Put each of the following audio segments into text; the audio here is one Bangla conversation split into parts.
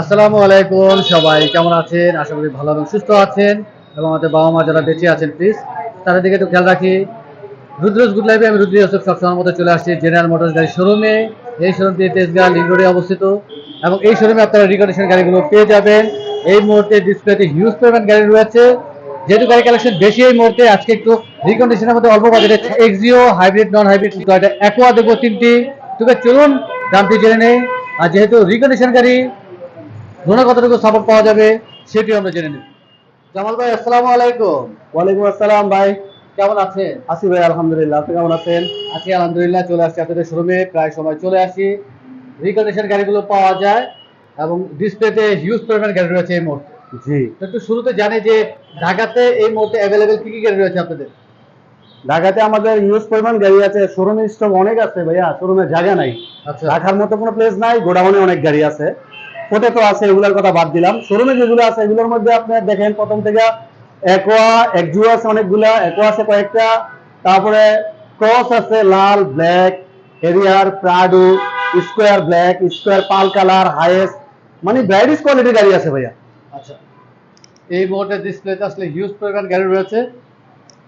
আসসালামু আলাইকুম সবাই, কেমন আছেন? আশা করি ভালো এবং সুস্থ আছেন এবং আমাদের বাবা মা যারা বেঁচে আছেন প্লিজ তাদের দিকে একটু খেয়াল রাখি। রুদ্রস গুড লাইফে আমি রুদ্র ইউসুফ সবসময় মতো চলে আসছি জেনারেল মোটরস গাড়ির শোরুমে এই শোরুমটি তেজগাঁ লিঙ্ক রোডে অবস্থিত। এবং এই শোরুমে আপনারা রিকন্ডিশন গাড়িগুলো পেয়ে যাবেন। এই মুহূর্তে ডিসপ্লেতে হিউজ পরিমাণ গাড়ি রয়েছে। যেহেতু গাড়ি কালেকশন বেশি এই মুহূর্তে, আজকে একটু রিকন্ডিশনের মধ্যে অল্প বাজেটে Axio hybrid non hybrid Aqua দেবো তিনটি। তবে চলুন, দামটি জেনে নেই। আর যেহেতু রিকন্ডিশন গাড়ি ধরুন কতটুকু সাপোর্ট পাওয়া যাবে সেটি আমরা জেনে নেব। জামাল ভাই আসসালামু আলাইকুম। ওয়ালাইকুম আসসালাম ভাই। কেমন আছেন? আসি ভাই আলহামদুলিল্লাহ। আপনি কেমন আছেন? আছি আলহামদুলিল্লাহ চলে আসছি আপনাদের শোরুমে। প্রায় সময় চলে আসি। রিকন্ডিশন গাড়িগুলো পাওয়া যায় এবং ডিসপ্লেতে হিউজ পরিমাণ গাড়ি রয়েছে এই মুহূর্তে। জি। একটু শুরুতে জানি যে ঢাকাতে এই মুহূর্তে অ্যাভেলেবেল কি কি গাড়ি রয়েছে আপনাদের? ঢাকাতে আমাদের হিউজ পরিমাণ গাড়ি আছে। শোরুমের স্টক অনেক আছে ভাইয়া। শোরুমে জায়গা নাই। আচ্ছা। রাখার মতো কোনো প্লেস নাই গোডাউনে অনেক গাড়ি আছে। তো আছে এগুলোর কথা বাদ দিলাম। শোরুমে যেগুলো আছে এগুলোর মধ্যে আপনি দেখেন প্রথম থেকে একোয়া একজু আছে অনেকগুলা একোয়া আছে কয়েকটা। তারপরে ক্রস আছে লাল black Harrier Prado square black square pearl colour highest মানে ব্রাইডিস কোয়ালিটির গাড়ি আছে ভাইয়া। আচ্ছা। এই মুহূর্তে ডিসপ্লেতে আসলে হিউজ পরিমাণ গাড়ি রয়েছে।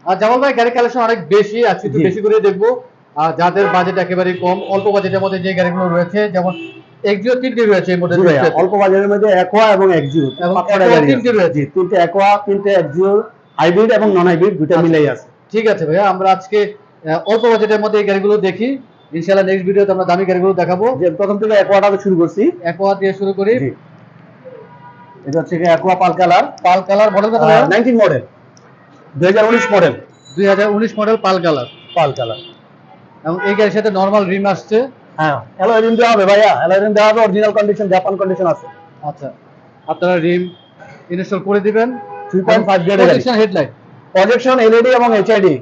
আর জামাল ভাই গাড়ি কালেকশন অনেক বেশি আজকে একটু বেশি করে দেখব। আর যাদের বাজেট একেবারে কম অল্প বাজেটের মধ্যে যে গাড়িগুলো রয়েছে যেমন এক্সিও তিনটি রয়েছে এই। অল্প বাজারের মধ্যে একোয়া এবং এক্সিও তিনটে। রয়েছে। তিনটে একোয়া তিনটে এক্সিও হাইব্রিড এবং নন হাইব্রিড দুটো। মিলেই আছে। ঠিক আছে ভাইয়া আমরা আজকে অল্প বাজেটের মধ্যে এই গাড়িগুলো দেখি। ইনশাআল্লাহ নেক্সট ভিডিওতে আমরা দামি গাড়িগুলো দেখাবো। যে প্রথম থেকে একোয়াটা শুরু করছি। একোয়া দিয়ে শুরু করি। এটা হচ্ছে Aqua pearl colour. Pearl colour model কত ভাইয়া? নাইনটিন মডেল দুই হাজার উনিশ মডেল দুই হাজার উনিশ model pearl colour. Pearl colour. এবং এই গাড়ির সাথে নর্মাল রিম আসছে। হ্যাঁ অ্যালয় রিম দেওয়া হবে ভাইয়া। অ্যালয় রিম দেওয়া হবে অরিজিনাল কন্ডিশন জাপান কন্ডিশন আছে। আচ্ছা আপনারা রিম ইনস্টল করে দিবেন। থ্রি পয়েন্ট ফাইভ গ্রেডের গাড়ি। হেডলাইট প্রজেকশন এলইডি এবং এইচআইডি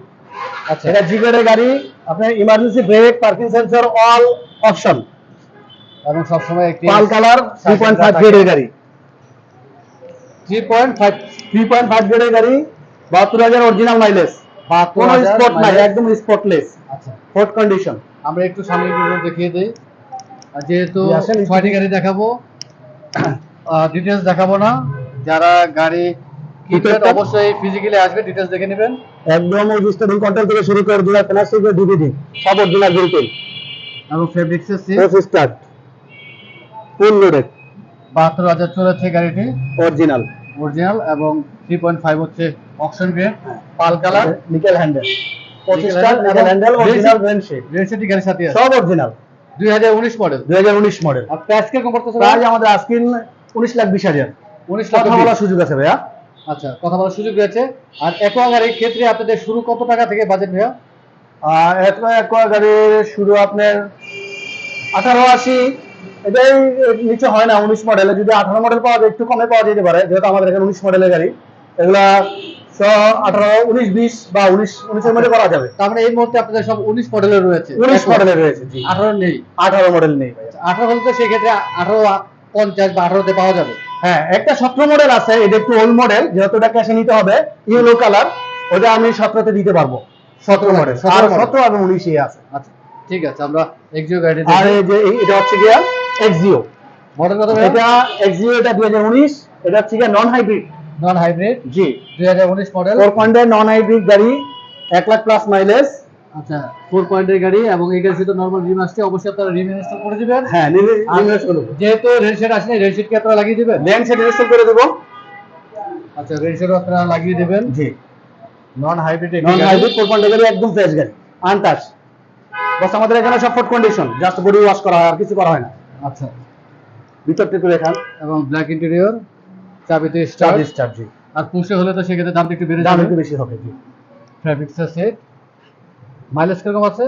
আচ্ছা। এটা জি গ্রেডের গাড়ি। আপনার emergency brake parking sensor all option এবং সবসময় একটি pearl colour three point five গ্রেডের গাড়ি। Three point five three point five গ্রেডের গাড়ি বাহাত্তর হাজার অরিজিনাল মাইলেজ কোনো স্পট নাই একদম স্পটলেস আচ্ছা। ফোর্থ কন্ডিশন আমরা একটু সামনে ভিডিও দেখিয়ে দিই। যেহেতু। ছয়টি গাড়ি দেখাবো ডিটেলস দেখাবো না। যারা গাড়ি কিনবেন অবশ্যই ফিজিক্যালি আসবে ডিটেলস দেখে নেবেন। একদম রেজিস্টারিং কন্ট্রোল থেকে শুরু করে অরিজিনাল প্লাস্টিক ডিভিডি সব অরিজিনাল বিলকুল এবং ফেব্রিক্সের সিট স্টার্ট ফুল লোডেড বাহাত্তর হাজার চলেছে গাড়িটি। অরিজিনাল অরিজিনাল এবং থ্রি পয়েন্ট ফাইভ হচ্ছে grade pearl colour. Nickel handle পঁচিশ Nickel টান handle nickel handle original brand shape গাড়ির সাথে আছে। সব অরিজিনাল দুই হাজার উনিশ মডেল দুই হাজার উনিশ মডেল আর প্রাইস কীরকম পড়তেছে প্রাইস আমাদের আজকিন উনিশ লাখ বিশ হাজার। উনিশ লাখ কথা বলার সুযোগ আছে ভাইয়া। আচ্ছা কথা বলার সুযোগ রয়েছে। আর একোয়া গাড়ির ক্ষেত্রে আপনাদের শুরু কত টাকা থেকে বাজেট ভাইয়া? গাড়ির শুরু আপনার আঠারো আশি। এটাই নিচে হয় না উনিশ মডেলে যদি আঠারো মডেল পাওয়া যায় একটু কমে পাওয়া যেতে পারে যেহেতু আমাদের এখানে উনিশ মডেলের গাড়ি। এগুলা আঠারো উনিশ বিশ বা উনিশ উনিশের মধ্যে করা যাবে। তার মানে এই মুহূর্তে আপনাদের সব উনিশ মডেলের রয়েছে। উনিশ মডেলের রয়েছে আঠারো নেই। আঠারো মডেল নেই আঠারো হলে তো সেক্ষেত্রে আঠারো পঞ্চাশ বা আঠারোতে পাওয়া যাবে। হ্যাঁ একটা সতেরো মডেল আছে এটা একটু ওল্ড মডেল যেহেতু এটা ক্যাশে নিতে হবে ইয়েলো কালার ওটা আমি সতেরোতে দিতে পারব। সতেরো মডেল 17 আর model। সতেরো এবং উনিশে আছে। আচ্ছা ঠিক আছে আমরা এক্সিও গাড়ি আর এই যে এটা হচ্ছে গিয়া এক্সিও মডেল কত এটা এক্সিও এটা দুই হাজার উনিশ এটা হচ্ছে গিয়া নন হাইব্রিড নন হাইব্রিড জি। দুই হাজার উনিশ মডেল ফোর পয়েন্টের নন হাইব্রিড গাড়ি এক লাখ প্লাস মাইলেজ আচ্ছা ফোর পয়েন্টের গাড়ি এবং এই গাড়ি শুধু নর্মাল রিম আসছে অবশ্যই আপনারা রিম ইনস্টল করে দিবেন। হ্ঁ ইনভেস্ট করব যেহেতু রেল সেট আসলে রেল সেট কি আপনারা লাগিয়ে দিবেন? ল্যান্ড সেট ইনস্টল করে দেবো। আচ্ছা রেল সেট আপনারা লাগিয়ে দিবেন। জি। Non hybrid non hybrid four পয়েন্টের গাড়ি একদম ফ্রেশ গাড়ি আনটাস বস আমাদের এখানে সব food condition just body wash করা হয় আর কিছু করা হয় না। আচ্ছা। ভিতরটা একটু দেখান। এবং ব্ল্যাক ইন্টেরিয়র চাবিতে স্টার চার্জ স্টার্ট জি। আর পুষে হলে তো সেক্ষেত্রে দামটা একটু বেড়ে দাম যাবে। একটু বেশি হবে জি। ফ্যাব্রিক্সের সেট মাইলেজ কীরকম আছে?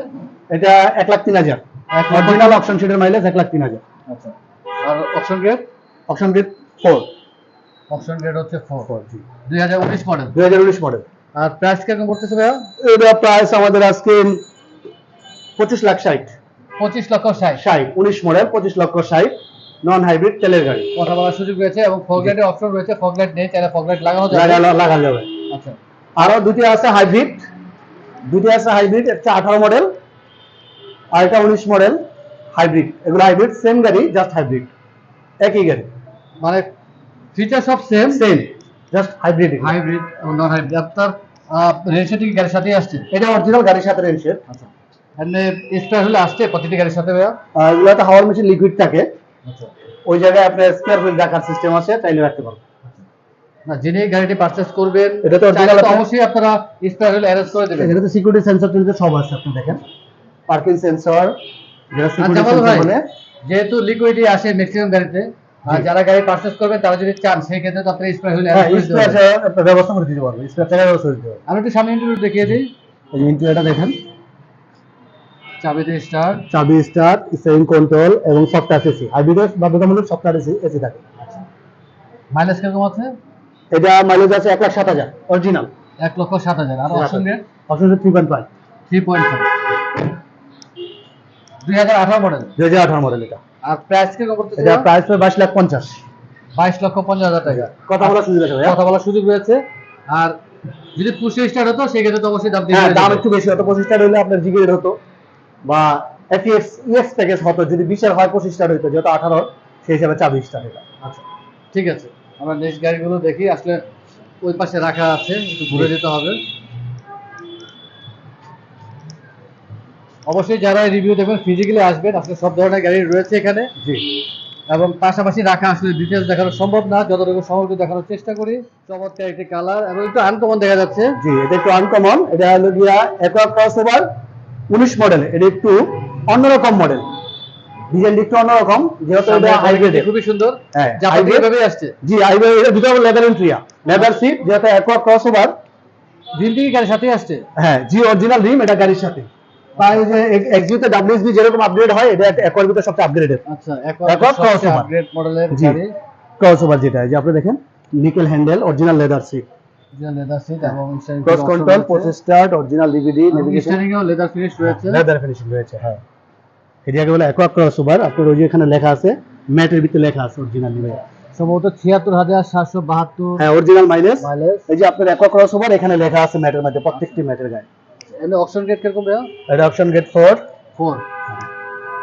এটা এক লাখ তিন হাজার। এক অরিজিনাল অপশন শিটের মাইলেজ এক লাখ তিন হাজার। আচ্ছা। আর option grade option grade four option grade হচ্ছে ফোর ফোর জি। দুই হাজার উনিশ মডেল দুই হাজার উনিশ মডেল আর প্রাইস কীরকম পড়তেছে ভাইয়া? এটা প্রাইস আমাদের আজকে পঁচিশ লাখ ষাট। পঁচিশ লক্ষ ষাট। ষাট উনিশ মডেল পঁচিশ লক্ষ ষাট। নন হাইব্রিড তেলের গাড়ি। কথা বলার সুযোগ রয়েছে এবং ফগলাইটের অপশন রয়েছে ফগলাইট নেই চাইলে ফগলাইট লাগানো যাবে। লাগানো লাগা যাবে। আচ্ছা। আরও দুটি আছে হাইব্রিড দুটি আছে হাইব্রিড একটা আঠারো মডেল আর একটা উনিশ মডেল হাইব্রিড এগুলো হাইব্রিড সেম গাড়ি জাস্ট হাইব্রিড একই গাড়ি। মানে ফিচার সব same same just hybrid hybrid non hybrid আপনার রেজিস্ট্রেশন কি গাড়ির সাথেই আসছে? এটা অরিজিনাল গাড়ির সাথে রেনশেড আচ্ছা। এমনি স্পেয়ার হলে আসছে প্রতিটি গাড়ির সাথে ভাইয়া? এগুলোতে হাওয়ার মেশিন লিকুইড থাকে। ওই জায়গায় আপনার স্পেয়ার হুইল রাখার সিস্টেম আছে চাইলে রাখতে পারবেন। না যিনি গাড়িটি পারচেজ করবেন এটা তো আছে। অবশ্যই আপনারা স্পেয়ার হলে অ্যারেঞ্জ করে দেবেন। এখানে তো সিকিউরিটি সেন্সর টেন্সর সব আছে আপনি দেখেন। পার্কিং সেন্সর যেটা সিকিউরিটি সেন্সর ভাই বলে। যেহেতু লিকুইডই আসে ম্যাক্সিমাম গাড়িতে আর যারা গাড়ি পারচেজ করবে তারা যদি চান সেই ক্ষেত্রে তো আপনারা স্পেয়ার হলে হ্যাঁ পারবেন। ব্যবস্থা করে দিতে পারব চাকার ব্যবস্থা করে দিতে পারব আমি একটু সামনে ইন্টারভিউ দেখিয়ে দিই। এই ইন্টেরিয়রটা দেখেন। চাবিতে স্টার চাবি স্টিয়ারিং কন্ট্রোল এবং সফটওয়্যার এসি হাইব্রিডের বাধ্যতামূলক সফটওয়্যার এসি এসি থাকে। মাইলেজ কীরকম আছে? এটা মাইলেজ আছে এক লাখ সাত হাজার। অরিজিনাল এক লক্ষ সাত হাজার। আর option rate option three point five three point five দুই হাজার আঠারো মডেল দুই হাজার আঠারো মডেল এটা। আর প্রাইস কীরকম এটা প্রাইস পড়বে বাইশ লাখ পঞ্চাশ। বাইশ লক্ষ পঞ্চাশ হাজার টাকা। কথা বলার সুযোগ আছে কথা বলার সুযোগ রয়েছে। আর যদি পুষে স্টার্ট হতো সেক্ষেত্রে তো অবশ্যই দাম হ্যাঁ দাম একটু বেশি হতো পঁচিশ স্টার হলে আপনার জিগের হতো। বা এফএক্স ইএক্স প্যাকেজ হতো যদি বিশের হয় পঁচিশ হতো যেহেতু আঠারো সেই হিসাবে চাবি স্টার আচ্ছা ঠিক আছে। আমরা নেক্সট গাড়িগুলো দেখি আসলে ওই পাশে রাখা আছে একটু ঘুরে যেতে হবে। অবশ্যই যারা রিভিউ দেখবেন ফিজিক্যালি আসবেন আসলে সব ধরনের গাড়ি রয়েছে এখানে। জি। এবং পাশাপাশি রাখা আসলে ডিটেলস দেখানো সম্ভব না যতটুকু সম্ভব দেখানোর চেষ্টা করি। চমৎকার একটি কালার এবং একটু আনকমন দেখা যাচ্ছে। জি এটা একটু আনকমন এটা হলো গিয়া একোয়া ক্রস ওভার উনিশ মডেল এটা একটু অন্যরকম মডেল ডিজাইন একটু অন্যরকম যেহেতু এটা হাইব্রিড খুবই সুন্দর। হ্যাঁ, জাপান hybrid। থেকে এভাবেই আসছে। জি হাইব্রিড এটা দুটো লেদার ইন্ট্রিয়া সিট দিন গাড়ির সাথেই আসছে? হ্যাঁ জি অরিজিনাল রিম এটা গাড়ির সাথে। তাই যে এক্সিতে ডাব্লিউএসবি যেরকম আপগ্রেড হয় এটা ভিতরে সবচেয়ে আপগ্রেডেড আচ্ছা। আপগ্রেড মডেলের গাড়ি। যেটা এই যে আপনি দেখেন nickel handle original leather seat leather seat এবং cross control start original DVD navigation leather finish রয়েছে। লেদার ফিনিশিং রয়েছে হ্যাঁ। এরিয়াকে বলে অ্যাকোয়া ক্রস ওভার আপনার ওই যে এখানে লেখা আছে ম্যাটের ভিতরে লেখা আছে অরিজিনাল ভাইয়া সম্ভবত ছিয়াত্তর হাজার সাতশো বাহাত্তর হ্যাঁ অরিজিনাল মাইলেজ মাইলেজ এই যে আপনার অ্যাকোয়া ক্রস ওভার এখানে লেখা আছে ম্যাটের মধ্যে প্রত্যেকটি ম্যাটের গায়ে। অপশন গেট কীরকম ভাইয়া? এটা অপশন গেট ফোর ফোর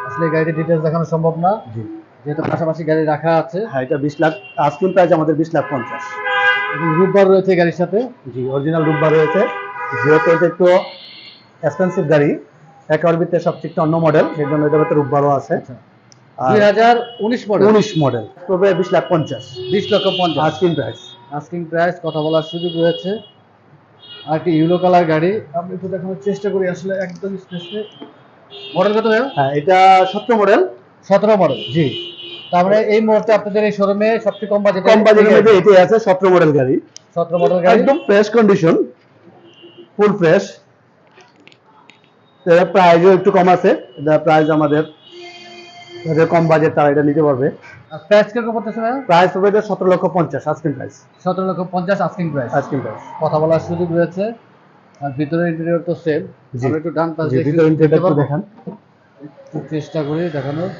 আসলে গাড়ির ডিটেলস দেখানো সম্ভব না। জি। যেহেতু পাশাপাশি গাড়ি রাখা আছে। হ্যাঁ এটা বিশ লাখ আজকিন প্রাইস আমাদের বিশ লাখ পঞ্চাশ। এবং রুটবার রয়েছে গাড়ির সাথে। জি অরিজিনাল রুব্বা রয়েছে। যেহেতু এটা একটু এক্সপেন্সিভ গাড়ি একের ভিতরে সবচেয়ে একটু অন্য মডেল সেই জন্য এটার ভিতরে রুব্বারও আছে। দুই হাজার উনিশ মডেল উনিশ মডেল তবে বিশ লাখ পঞ্চাশ। বিশ লক্ষ পঞ্চাশ। আজকিন প্রাইস আস্কিং প্রাইস কথা বলার সুযোগ রয়েছে। আর একটি ইউলো কালার গাড়ি। আমি একটু দেখানোর চেষ্টা করি আসলে একদম স্পেসে মডেল কত হ্যাঁ এটা সতেরো মডেল সতেরো মডেল জি। তারপরে এই মুহূর্তে আপনাদের এই শোরুমে সবচেয়ে কম বাজেট কম বাজেটের মধ্যে এটাই আছে সতেরো মডেল গাড়ি। সতেরো মডেল গাড়ি। একদম ফ্রেশ কন্ডিশন ফুল ফ্রেশ এর প্রাইসও একটু কম আছে এটা প্রাইস আমাদের যাদের কম বাজেট তারা এটা নিতে পারবে। আর প্রাইস কীরকম পড়তেছে ভাইয়া প্রাইস হবে এটা সতেরো লক্ষ পঞ্চাশ আজকিন প্রাইস সতেরো লক্ষ পঞ্চাশ আস্কিং প্রাইস আজকিন প্রাইস কথা বলার সুযোগ রয়েছে। আর ভিতরে ইন্টেরিয়র তো সেম। আমরা একটু ডান পাশ দিয়ে ভিতরে ইন্টেরিয়রটা? দেখান। চেষ্টা করি দেখানোর।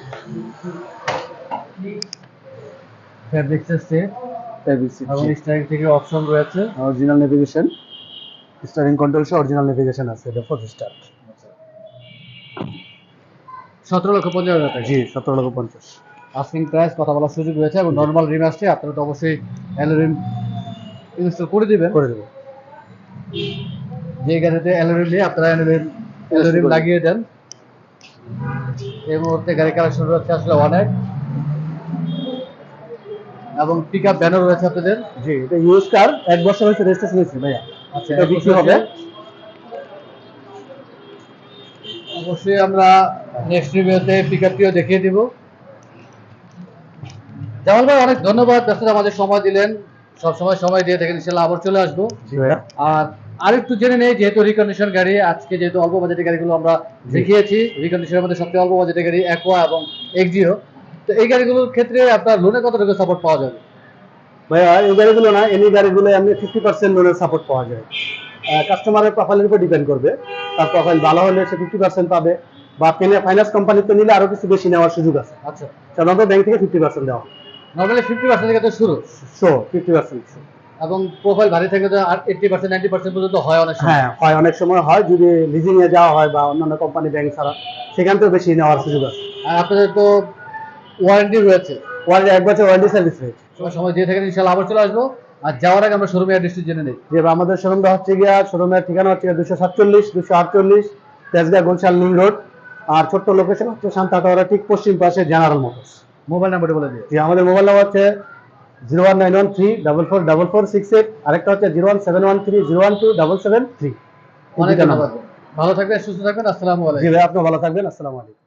ফ্যাব্রিক্সের সেট এবং স্টারিং থেকে অপশন রয়েছে। অরিজিনাল নেভিগেশন স্টারিং কন্ট্রোল সহ অরিজিনাল নেভিগেশন আছে এটা ফোর স্টার সতেরো লক্ষ পঞ্চাশ হাজার টাকা। জি সতেরো লক্ষ পঞ্চাশ। আস্কিং প্রাইস কথা বলার সুযোগ রয়েছে এবং নর্মাল রিম আসছে আপনারা তো অবশ্যই অ্যালোরিম ইনস্টল করে দিবেন। করে দেবো যে গাড়িতে অ্যালোরিম নেই আপনারা অ্যালোরিম অ্যালোরিম লাগিয়ে দেন। এই মুহূর্তে গাড়ি কালেকশন রয়েছে আসলে অনেক এবং পিক আপ ব্যানার রয়েছে আপনাদের। জি এটা ইউজ কার এক বছর হয়েছে রেজিস্ট্রেশন হয়েছে ভাইয়া। আচ্ছা এটা বিক্রি হবে। অবশ্যই আমরা নেক্সট রিভিউতে পিক আপটিও দেখিয়ে দিব। জামাল ভাই অনেক ধন্যবাদ। ব্যস্ততা আমাদের সময় দিলেন। সব সময় সময় দিয়ে দেখেন ইনশাল্লাহ আবার চলে আসব। জি আর আরেকটু জেনে নেই যেহেতু রিকন্ডিশন গাড়ি আজকে যেহেতু অল্প বাজেটের গাড়িগুলো আমরা দেখিয়েছি রিকন্ডিশনের মধ্যে সবচেয়ে অল্প বাজেটের গাড়ি অ্যাকোয়া এবং এক্সিও তো এই গাড়িগুলোর ক্ষেত্রে আপনার লোনে কতটুকু সাপোর্ট পাওয়া যাবে? ভাইয়া এই গাড়িগুলো না গাড়িগুলো এমনি ফিফটি পার্সেন্ট লোনের সাপোর্ট পাওয়া যায়। কাস্টমারের প্রোফাইলের উপর ডিপেন্ড করবে। তার প্রোফাইল ভালো হলে সে ফিফটি পার্সেন্ট পাবে। বা পেনে ফাইন্যান্স কোম্পানিতে নিলে আরও কিছু বেশি নেওয়ার সুযোগ আছে। আচ্ছা। সাধারণত ব্যাংক থেকে ফিফটি পার্সেন্ট দেওয়া। নর্মালি ফিফটি পার্সেন্ট থেকে শুরু। শো ফিফটি পার্সেন্ট এবং প্রোফাইল ভারী থাকলে তো আর এইটটি পার্সেন্ট নাইনটি পার্সেন্ট পর্যন্ত হয় অনেক সময়। হ্যাঁ হয় অনেক সময় হয়। যদি লিজিং এ যাওয়া হয় বা অন্যান্য কোম্পানি ব্যাংক ছাড়া সেখান থেকেও বেশি নেওয়ার সুযোগ আছে। আর আপনাদের তো ওয়ারেন্টি রয়েছে। ওয়ারেন্টি এক বছর ওয়ারেন্টি সার্ভিস রয়েছে। সময় দিয়ে থাকেন ইনশাল্লাহ আবার চলে আসব। আর যাওয়ার আগে আমরা শোরুমে অ্যাড্রেসটি জেনে নিই। যে আমাদের শোরুমটা হচ্ছে গিয়া শোরুমের ঠিকানা হচ্ছে দুশো সাতচল্লিশ দুশো আটচল্লিশ তেজগাঁ গুলশান লিং রোড। আর ছোট্ট লোকেশন হচ্ছে শান্তা টাওয়ারের ঠিক পশ্চিম পাশে জেনারেল মোটরস মোবাইল নাম্বারটি বলে দিই আমাদের মোবাইল নাম্বার হচ্ছে zero one nine one three double four double four six eight আরেকটা হচ্ছে zero one seven one three zero one two double seven three অনেক ধন্যবাদ। ভালো থাকবেন সুস্থ থাকবেন আসসালামু আলাইকুম। জি ভাই আপনি ভালো থাকবেন আসসালামু আলাইকুম।